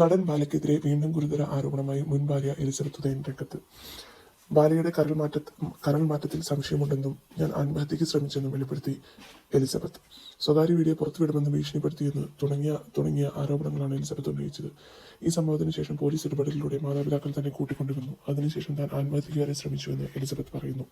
നടൻ ബാലയ്ക്കെതിരെ വീണ്ടും ഗുരുതര ആരോപണമായി മുൻ ഭാര്യ എലിസബത്ത് ഉദയൻ രംഗത്ത്. ബാലയുടെ കരൾ മാറ്റ കരൾ മാറ്റത്തിൽ സംശയമുണ്ടെന്നും ഞാൻ ആത്മഹത്യക്ക് ശ്രമിച്ചെന്നും വെളിപ്പെടുത്തി എലിസബത്ത്. സ്വകാര്യ വീഡിയോ പുറത്തുവിടുമെന്ന് ഭീഷണിപ്പെടുത്തിയെന്ന് തുടങ്ങിയ തുടങ്ങിയ ആരോപണങ്ങളാണ് എലിസബത്ത് ഉന്നയിച്ചത്. ഈ സംഭവത്തിന് ശേഷം പോലീസ് ഇടപെടലിലൂടെ മാതാപിതാക്കൾ തന്നെ കൂട്ടിക്കൊണ്ടുവന്നു. അതിനുശേഷം താൻ ആത്മഹത്യക്ക് വരെ ശ്രമിച്ചുവെന്ന് എലിസബത്ത് പറയുന്നു.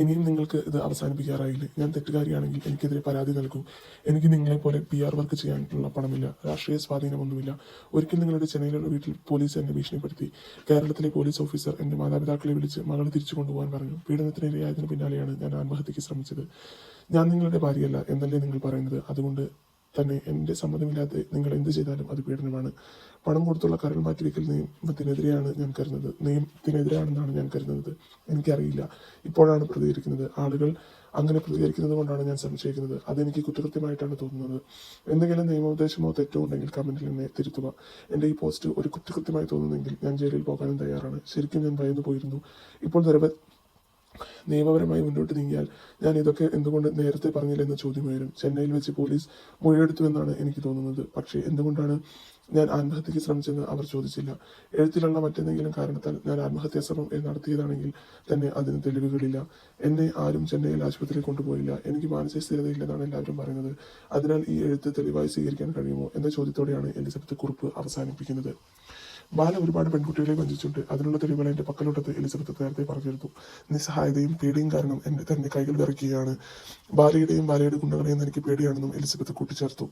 ഇനിയും നിങ്ങൾക്ക് ഇത് അവസാനിപ്പിക്കാറായില്ലേ. ഞാൻ തെറ്റുകാരിയാണെങ്കിൽ എനിക്കെതിരെ പരാതി നൽകൂ. എനിക്ക് നിങ്ങളെപ്പോലെ പി ആർ വർക്ക് ചെയ്യാനുള്ള പണമില്ല. രാഷ്ട്രീയ സ്വാധീനമൊന്നുമില്ല. ഒരിക്കൽ നിങ്ങളുടെ ചെന്നൈയിലുള്ള വീട്ടിൽ പോലീസ് എന്നെ ഭീഷണിപ്പെടുത്തി. കേരളത്തിലെ പോലീസ് ഓഫീസർ എന്റെ മാതാപിതാക്കളെ വിളിച്ച് മകളെ തിരിച്ചു കൊണ്ടുപോകാൻ പറഞ്ഞു. പീഡനത്തിനിരയായതിനു പിന്നാലെയാണ് ഞാൻ ആത്മഹത്യക്ക് ശ്രമിച്ചത്. ഞാൻ നിങ്ങളുടെ ഭാര്യയല്ല എന്നല്ലേ നിങ്ങൾ പറയുന്നത്? അതുകൊണ്ട് തന്നെ എന്റെ സമ്മതമില്ലാതെ നിങ്ങൾ എന്ത് ചെയ്താലും അത് പീഡനമാണ്. പണം കൊടുത്തുള്ള കരൾ മാറ്റിവെക്കൽ നിയമത്തിനെതിരെയാണ് ഞാൻ കരുതുന്നത്. നിയമത്തിനെതിരാണെന്നാണ് ഞാൻ കരുതുന്നത്. എനിക്കറിയില്ല. ഇപ്പോഴാണ് പ്രതികരിക്കുന്നത്. ആളുകൾ അങ്ങനെ പ്രതികരിക്കുന്നത് കൊണ്ടാണ് ഞാൻ സംശയിക്കുന്നത്. അതെനിക്ക് കുറ്റകൃത്യമായിട്ടാണ് തോന്നുന്നത്. എന്തെങ്കിലും നിയമോപദേശമോ തെറ്റോ ഉണ്ടെങ്കിൽ കമന്റിൽ എന്നെ തിരുത്തുക. എന്റെ ഈ പോസ്റ്റ് ഒരു കുറ്റകൃത്യമായി തോന്നുന്നെങ്കിൽ ഞാൻ ജയിലിൽ പോകാനും തയ്യാറാണ്. ശരിക്കും ഞാൻ ഭയന്നു പോയിരുന്നു ഇപ്പോൾ നിരവധി നിയമപരമായി മുന്നോട്ട് നീങ്ങിയാൽ ഞാൻ ഇതൊക്കെ എന്തുകൊണ്ട് നേരത്തെ പറഞ്ഞില്ല എന്ന ചോദ്യം ഉയരും. ചെന്നൈയിൽ വെച്ച് പോലീസ് മൊഴിയെടുത്തുവെന്നാണ് എനിക്ക് തോന്നുന്നത്. പക്ഷേ എന്തുകൊണ്ടാണ് ഞാൻ ആത്മഹത്യക്ക് ശ്രമിച്ചെന്ന് അവർ ചോദിച്ചില്ല. എഴുത്തിലുള്ള മറ്റെന്തെങ്കിലും കാരണത്താൽ ഞാൻ ആത്മഹത്യാ ശ്രമം നടത്തിയതാണെങ്കിൽ തന്നെ അതിന് തെളിവുകളില്ല. എന്നെ ആരും ചെന്നൈയിൽ ആശുപത്രിയിൽ കൊണ്ടുപോയില്ല. എനിക്ക് മാനസിക സ്ഥിരതയില്ലെന്നാണ് എല്ലാവരും പറയുന്നത്. അതിനാൽ ഈ എഴുത്ത് തെളിവായി സ്വീകരിക്കാൻ കഴിയുമോ എന്ന ചോദ്യത്തോടെയാണ് എലിസബത്ത് കുറിപ്പ് അവസാനിപ്പിക്കുന്നത്. ബാല ഒരുപാട് പെൺകുട്ടികളെ വഞ്ചിച്ചിട്ടുണ്ട്. അതിനുള്ള തെളിവുകൾ എന്റെ പക്കലോട്ടത്ത് എലിസബത്ത് നേരത്തെ പറഞ്ഞിരുന്നു. നിസ്സഹായതയും പേടിയും കാരണം എന്റെ തന്നെ കൈകൾ വിറക്കുകയാണ് ബാലയുടെയും ബാലയുടെ ഗുണ്ടകളെയും എനിക്ക് പേടിയാണെന്നും എലിസബത്ത് കൂട്ടിച്ചേർത്തു.